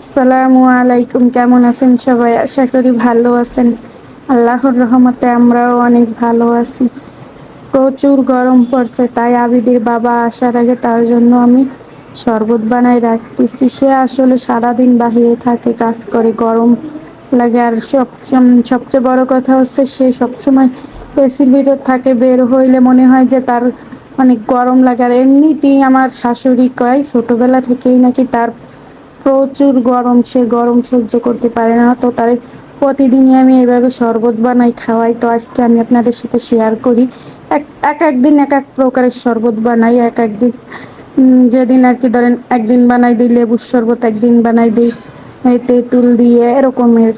আসসালামু আলাইকুম, কেমন আছেন সবাই? আশা করি ভালো আছেন। আল্লাহর রহমতে আমরাও অনেক ভালো আছি। প্রচুর গরম পড়ছে, তাই আবিদের বাবা আসার আগে তার জন্য আমি শরবত বানাই রাখতেছি। সে আসলে সারাদিন বাহিরে থাকে, কাজ করে, গরম লাগে। আর সব সবচেয়ে বড় কথা হচ্ছে, সে সবসময় এসির ভিতর থাকে, বের হইলে মনে হয় যে তার অনেক গরম লাগে। আর এমনিতেই আমার শাশুড়ি কয়, ছোটোবেলা থেকেই নাকি তার প্রচুর গরম, সে গরম সহ্য করতে পারে না। তো তার প্রতিদিনই আমি এইভাবে শরবত বানাই, খাওয়াই। তো আজকে আমি আপনাদের সাথে শেয়ার করি। এক এক একদিন এক এক প্রকারের শরবত বানাই, এক একদিন যেদিন আর কি ধরেন একদিন বানাই দিই, লেবুর শরবত একদিন বানাই দিই তেঁতুল দিয়ে, এরকমের।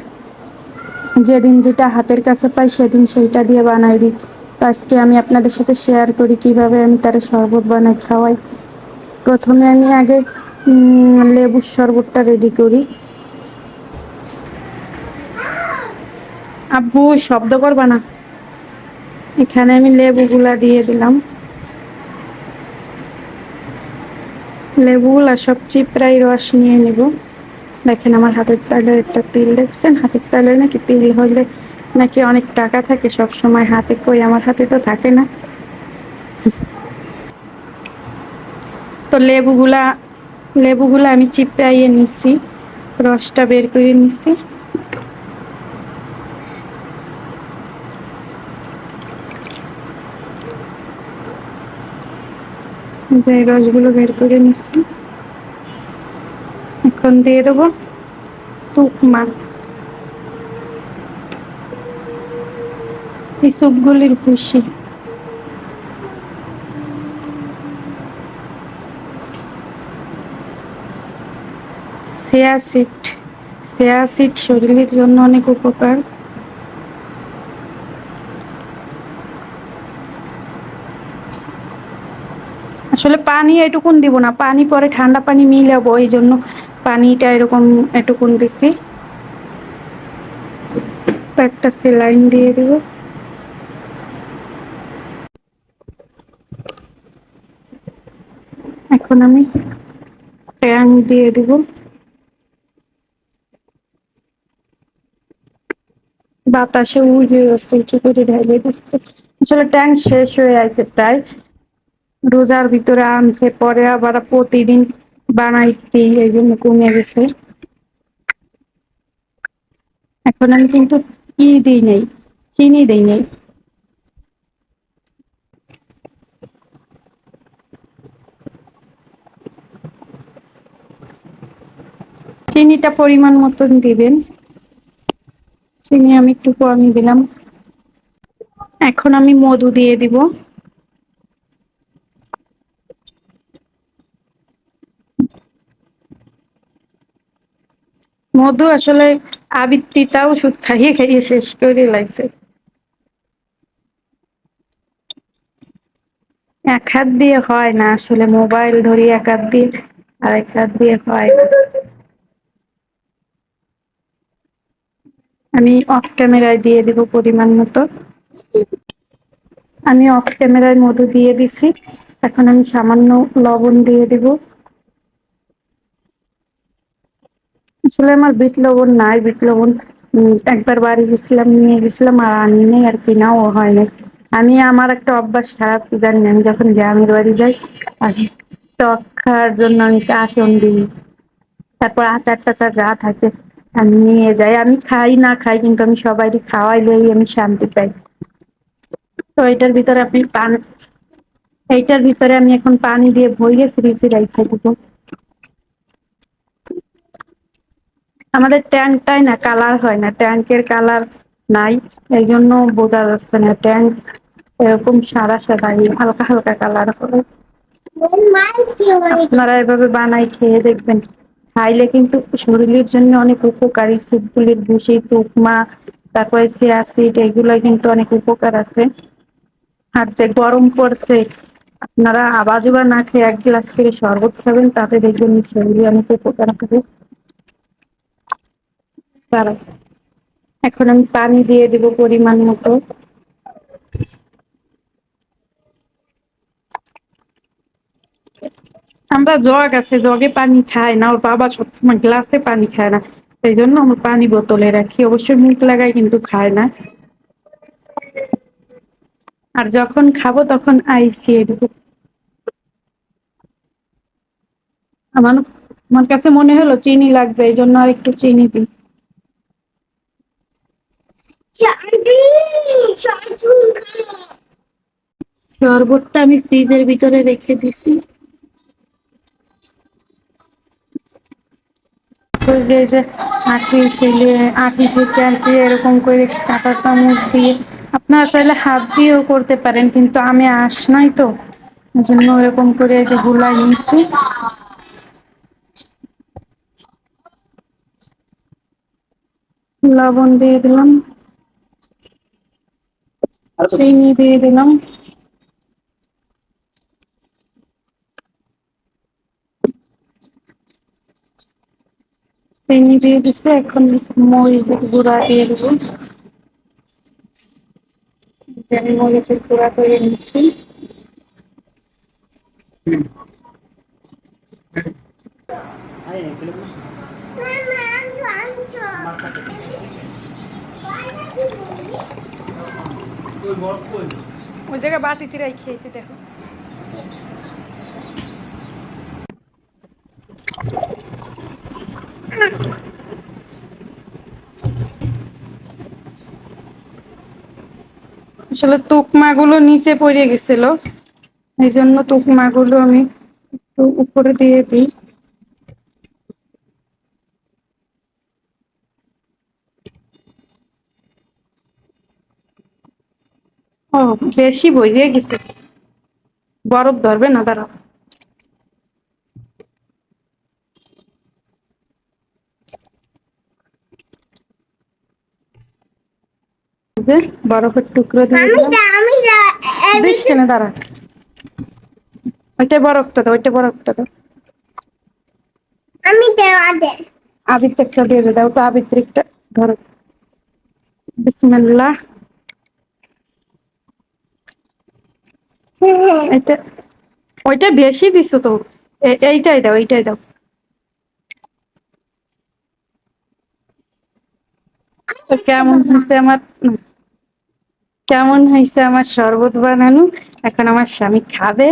যেদিন যেটা হাতের কাছে পাই, সেদিন সেইটা দিয়ে বানাই দিই। তো আজকে আমি আপনাদের সাথে শেয়ার করি কীভাবে আমি তার শরবত বানাই, খাওয়াই। প্রথমে আমি আগে লেবুর শরবতটা রেডি করি। আব্বু শব্দ করবা না। এখানে আমি লেবুগুলা দিয়ে দিলাম। লেবুগুলা সব চিপড়াই রস নিয়ে নিব। দেখেন আমার হাতের তালে একটা তিল, দেখছেন? হাতের তালে নাকি তিল হলে নাকি অনেক টাকা থাকে, সব সময় হাতে কই, আমার হাতে তো থাকে না। তো লেবুগুলা লেবুগুলো আমি চিপড়াইয়ে নিচ্ছি রসটা বের করে নিচ্ছি রসগুলো বের করে নিচ্ছি এখন দিয়ে দেবো উপমা। এই সুপগুলির খুশি সেয়া সিড সেয়া সিড শরীরের জন্য অনেক উপকার। আসলে পানি এটুকুন দিব না, পানি পরে ঠান্ডা পানি মিলাবো এই জন্য পানিটা এরকম এটুকুন দিছি। একটা সেলাইন দিয়ে দিব। এখন আমি ট্যাং দিয়ে দিব। বাতাসে উড়ে যাচ্ছে উঁচু করে ঢেলে দিচ্ছে। আসলে ট্যাঙ্ক শেষ হয়ে আছে প্রায়। রোজার ভিতরে আনছে, পরে আবার প্রতিদিন বানাইতে এই জন্য কমে গেছে। এখন আমি কিন্তু কি দিই নেই, চিনি দিই নেই। চিনিটা পরিমাণ মতন দিবেন। চিনি আমি একটু কমই দিলাম। এখন আমি মধু দিয়ে দিব। মধু আসলে আবৃত্তিটাও ওষুধ খাইয়ে খাইয়ে শেষ করে লাগছে এক হাত দিয়ে হয় না, আসলে মোবাইল ধরি এক হাত দিয়ে, আর এক হাত দিয়ে হয় না। আমি অফ ক্যামেরায় দিয়ে দিব পরিমাণ মতো। আমি অফ ক্যামেরায় মধু দিয়ে দিছি। এখন আমি সামান্য লবণ দিয়ে দিব। আসলে আমার বিট লবণ নাই, বিট লবণ একবার বাড়ি গেছিলাম, নিয়ে গেছিলাম, আর আনি নেই, আর কেনাও হয় নাই। আমি, আমার একটা অভ্যাস খারাপ, জানি আমি যখন গ্রামের বাড়ি যাই, আর টক খাওয়ার জন্য আমি আসন দিই। তারপর আচার টাচার যা থাকে আমি নিয়ে যাই। আমি খাই, না খাই কিন্তু আমি সবাই খাওয়াইলেই আমি শান্তি পাই। তো এটার ভিতরে আপনি পান, এইটার ভিতরে আমি এখন পানি দিয়ে ভরিয়ে ফ্রিজে রাখতে দিব। আমাদের ট্যাঙ্কটাই না কালার হয় না ট্যাঙ্কের কালার নাই এই জন্য বোঝা যাচ্ছে না ট্যাঙ্ক এরকম সাদা সাদা হালকা হালকা কালার হবে আপনারা এভাবে বানাই খেয়ে দেখবেন। খাইলে কিন্তু শরীরের জন্য অনেক উপকারী স্যুপগুলির ভুষি টুকমা তারপরে সিয়াসিড এগুলো কিন্তু অনেক উপকার আছে। আর যে গরম পড়ছে, আপনারা আবাজও বা না খেয়ে এক গ্লাস করে শরবত খাবেন, তাতে দেখবেন শরীরে অনেক উপকার হবে। এখন আমি পানি দিয়ে দিব পরিমাণ মতো। আমরা জগ আছে জগে পানি খায় না ওর বাবা সবসময় গ্লাসে পানি খায় না সেই জন্য আমরা পানি বোতলে রাখি। অবশ্যই মুখ লাগাই কিন্তু খায় না। আর যখন খাব তখন আইস খেয়ে দেবো। আমার আমার কাছে মনে হলো চিনি লাগবে এই জন্য আর একটু চিনি দিই। শরবতটা আমি ফ্রিজের ভিতরে রেখে দিছি। ওই যে যে ফেলে আঁটি থেকে আর কি এরকম করে কাঁটা চামচ দিয়ে। আপনারা চাইলে হাত দিয়েও করতে পারেন কিন্তু আমি আস নাই তো। জন্য এরকম করে যে গুলাই নিচ্ছি লবণ দিয়ে দিলাম। চিনি দিয়ে দিলাম। চিনি দিয়ে দিছে, এখন মরিচের গুঁড়া দিয়ে দেবো। মরিচের গুঁড়া করে নিচ্ছি। ওই জায়গায় বাটিতে রাই খেয়েছি, দেখো। আসলে তুকমা গুলো নিচে পড়ে গেছিল। এই জন্য তুকমা গুলো আমি একটু উপরে দিয়ে দিই। ও, বেশি বইয়ে গেছে। বরফ ধরবে না দাঁড়া যে বরফের টুকরো দিয়ে দিস কেন দাঁড়া। ওইটা বরফটা দাও ওইটা বরফটা দাও। আমি আবির একটা দিয়ে দে, দাও তো আবির একটা ধরো। বিসমিল্লাহ। এটা ওইটা বেশি দিছো তো। এইটাই দাও এইটাই দাও। তো কেমন হয়েছে আমার কেমন হয়েছে আমার শরবত বানানো? এখন আমার স্বামী খাবে।